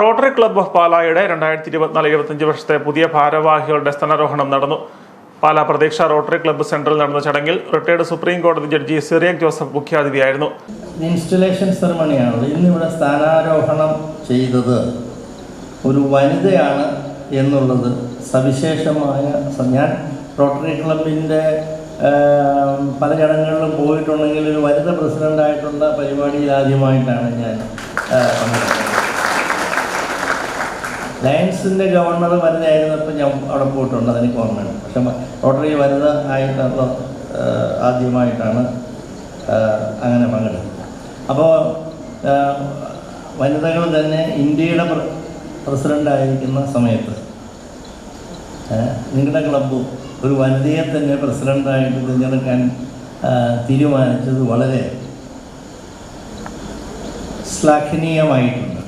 Rotary club of പാലായുടെ രണ്ടായിരത്തി ഇരുപത്തിനാല് ഇരുപത്തഞ്ച് വർഷത്തെ പുതിയ ഭാരവാഹികളുടെ സ്ഥാനാരോഹണം നടന്നു. പാലാ പ്രതീക്ഷ റോട്ടറി ക്ലബ്ബ് സെന്ററിൽ നടന്ന ചടങ്ങിൽ റിട്ടയർഡ് സുപ്രീം കോടതി ജഡ്ജി സിറിയക് ജോസഫ് മുഖ്യാതിഥിയായിരുന്നു. ഇൻസ്റ്റലേഷൻ സെറമണിയാണ് ഇന്നിവിടെ സ്ഥാനാരോഹണം ചെയ്തത്. ഒരു വനിതയാണ് എന്നുള്ളത് സവിശേഷമായ ഞാൻ റോട്ടറി ക്ലബിന്റെ പല ചടങ്ങുകളിലും പോയിട്ടുണ്ടെങ്കിൽ ഒരു വനിത പ്രസിഡന്റായിട്ടുള്ള പരിപാടിയിൽ ആദ്യമായിട്ടാണ് ഞാൻ ലയൻസിന്റെ ഗവർണർ വരുന്നതായിരുന്നപ്പോൾ ഞാൻ അവിടെ പോയിട്ടുണ്ട് അതെനിക്ക് ഓർമ്മയാണ് പക്ഷെ റോട്ടറി വരുന്ന ആയിട്ടുള്ള ആദ്യമായിട്ടാണ് അങ്ങനെ പങ്കെടുത്തത്. അപ്പോൾ വനിതകൾ തന്നെ ഇന്ത്യയുടെ പ്ര- പ്രസിഡന്റായിരിക്കുന്ന സമയത്ത് നിങ്ങളുടെ ക്ലബ്ബ് ഒരു വനിതയെ തന്നെ പ്രസിഡന്റായിട്ട് തിരഞ്ഞെടുക്കാൻ തീരുമാനിച്ചത് വളരെ ശ്ലാഘനീയമായിട്ടുണ്ട്.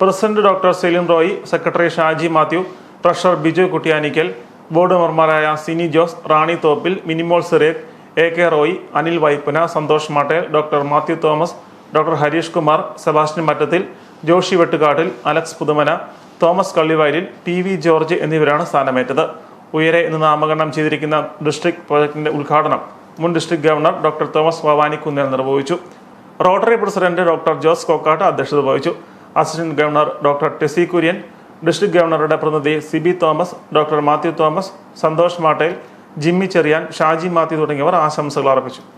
President doctor Selim Roy secretary Shaji Mathew treasurer Biju Kuttiyanickal board മെമ്പർമാരായ Sini Jose Rani Thoppil Minimol Sirekh A K Roy Anil Vaippuna Santhosh Mattel doctor Mathew Thomas doctor Harish Kumar Sebastian Mattathil Joshy Vettukattil Alex Puthumana Thomas കള്ളിവയലിൽ T V George എന്നിവരാണ് സ്ഥാനമേറ്റത്. ഉയരെ എന്ന് നാമകരണം ചെയ്തിരിക്കുന്ന district പ്രോജക്ടിന്റെ ഉദ്ഘാടനം മുൻ district governor doctor Thomas Vavanikunnel നിർവഹിച്ചു. Rotary president doctor Jose Kokkat അധ്യക്ഷത വഹിച്ചു. Assistant governor doctor Tessy Kurian district ഗവർണറുടെ പ്രതിനിധി സിബി തോമസ് ഡോക്ടർ മാത്യു തോമസ് സന്തോഷ് മാട്ടേൽ ജിമ്മി ചെറിയാൻ ഷാജി മാത്യു തുടങ്ങിയവർ ആശംസകൾ അർപ്പിച്ചു.